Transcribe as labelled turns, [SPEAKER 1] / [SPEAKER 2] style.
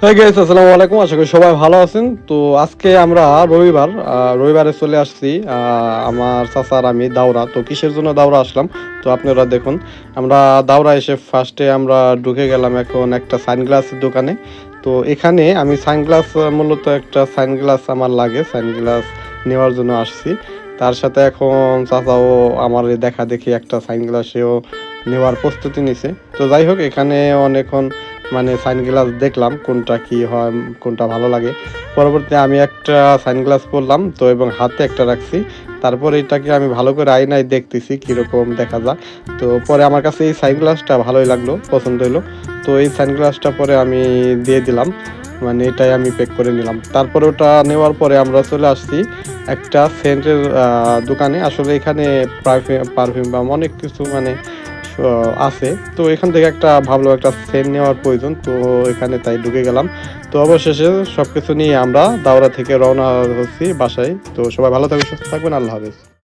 [SPEAKER 1] হ্যাঁ আসসালামু আলাইকুম। আশা করি সবাই ভালো আছেন। তো আজকে আমরা রবিবার রবিবারে চলে আসছি আমার চাচার আমি দাওরা। তো কিসের জন্য দাওরা আসলাম? তো আপনারা দেখুন, আমরা দাওরা এসে ফার্স্টে আমরা ঢুকে গেলাম এখন একটা সানগ্লাসের দোকানে। তো এখানে আমি সানগ্লাস, মূলত একটা সানগ্লাস আমার লাগে, সানগ্লাস নেওয়ার জন্য আসছি। তার সাথে এখন চাচাও আমার দেখা দেখি একটা সানগ্লাসেও নেওয়ার প্রস্তুতি নিছে। তো যাই হোক, এখানে অনেকক্ষণ মানে সানগ্লাস দেখলাম কোনটা কি হয়, কোনটা ভালো লাগে। পরবর্তী আমি একটা সানগ্লাস পরলাম, তো এবং হাতে একটা রাখছি। তারপর এটাকে আমি ভালো করে আয়নায় দেখতেছি কীরকম দেখা যায়। তো পরে আমার কাছে এই সানগ্লাসটা ভালোই লাগল, পছন্দ হলো তো এই সানগ্লাসটা পরে আমি দিয়ে দিলাম মানে এটাই আমি প্যাক করে নিলাম। তারপরে ওটা নেওয়ার পরে আমরা চলে আসছি একটা সেন্টের দোকানে। আসলে এখানে পারফিউম পারফিউম বা অনেক কিছু মানে আছে। তো এখান থেকে একটা ভালো একটা সেন নেওয়ার প্রয়োজন। তো এখানে তাই ঢুকে গেলাম। তো অবশেষে সবকিছু নিয়ে আমরা দাওরা থেকে রওনা হচ্ছি বাসায়। তো সবাই ভালো থাকবে সুস্থ থাকবেন। আল্লাহ হাফেজ।